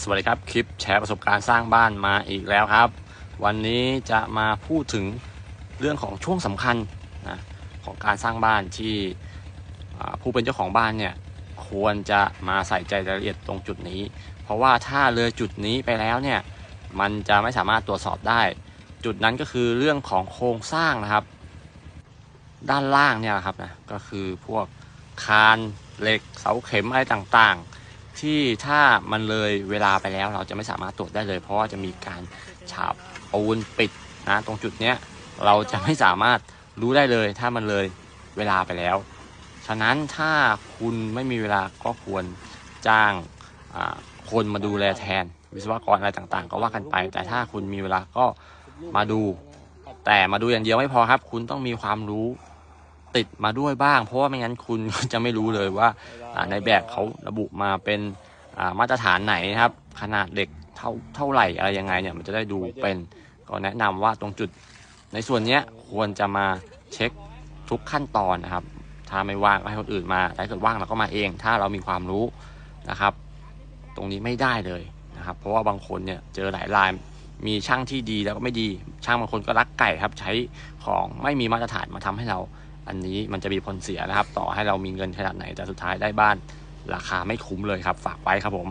สวัสดีครับ คลิปแชร์ประสบการณ์สร้างบ้านมาอีกแล้วครับ วันนี้จะมาพูดถึงเรื่องของช่วงสำคัญนะของการสร้างบ้านที่ผู้เป็นเจ้าของบ้านเนี่ยควรจะมาใส่ใจรายละเอียดตรงจุดนี้ เพราะว่าถ้าเลยจุดนี้ไปแล้วเนี่ยมันจะไม่สามารถตรวจสอบได้ จุดนั้นก็คือเรื่องของโครงสร้างนะครับ ด้านล่างเนี่ยนะครับนะก็คือพวกคานเหล็กเสาเข็มอะไรต่างๆ ที่ถ้ามันเลยเวลาไปแล้วเราจะไม่สามารถตรวจได้เลย เพราะว่าจะมีการฉาบปูนปิดนะตรงจุดเนี้ยเราจะไม่สามารถรู้ได้เลย ถ้ามันเลยเวลาไปแล้ว ฉะนั้นถ้าคุณไม่มีเวลาก็ควรจ้างคนมาดูแลแทน วิศวกรอะไรต่างๆ ก็ว่ากันไป แต่ถ้าคุณมีเวลาก็มาดู แต่มาดูอย่างเดียวไม่พอครับ คุณต้องมีความรู้ ติดมาด้วยบ้าง เพราะว่าไม่งั้นคุณจะไม่รู้เลยว่าในแบบเขาระบุมาเป็นมาตรฐานไหนนะครับ ขนาดเด็กเท่าเท่าไหร่อะไรยังไงเนี่ยมันจะได้ดูเป็นก็แนะนำว่าตรงจุดในส่วนเนี้ยควรจะมาเช็คทุกขั้นตอนนะครับ ถ้าไม่ว่างให้คนอื่นมาแต่ถ้าเกิดว่างเราก็มาเอง ถ้าเรามีความรู้นะครับ ตรงนี้ไม่ได้เลยนะครับ เพราะว่าบางคนเนี่ยเจอหลายรายมีช่างที่ดีแล้วก็ไม่ดี ช่างบางคนก็รักไก่ครับ ใช้ของไม่มีมาตรฐานมาทำให้เรา อันนี้มันจะมีผลเสียนะครับ ต่อให้เรามีเงินขนาดไหนแต่สุดท้ายได้บ้านราคาไม่คุ้มเลยครับ ฝากไว้ครับผม